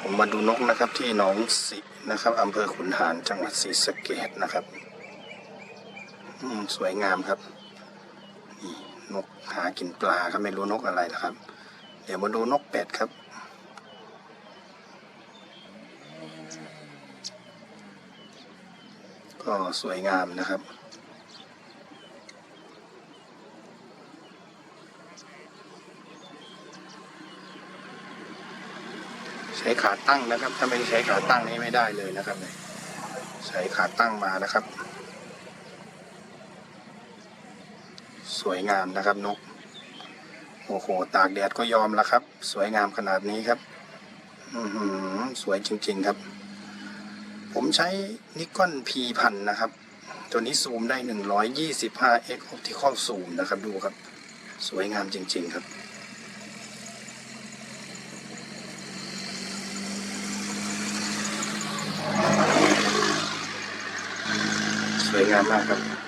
ผมมาดูนกนะครับที่หนองสินะครับอำเภอขุนหารจังหวัดศรีสะเกษนะครับสวยงามครับนี่นกหากินปลาครับไม่รู้นกอะไรนะครับ เดี๋ยวมาดูนกเป็ดครับก็สวยงามนะครับ ใช้ขาตั้งนะครับ ถ้าไม่ใช้ขาตั้งนี้ไม่ได้เลยนะครับเนี่ยใช้ขาตั้งมานะครับ สวยงามนะครับนกโอ้โหตากแดดก็ยอมแล้วครับ สวยงามขนาดนี้ครับ อือสวยจริง ๆครับ ผมใช้นิคอนพีพันนะครับ ตัวนี้ซูมได้ 125 x optical zoom นะครับดูครับ สวยงามจริง ๆ ครับ สวยงามมากครับ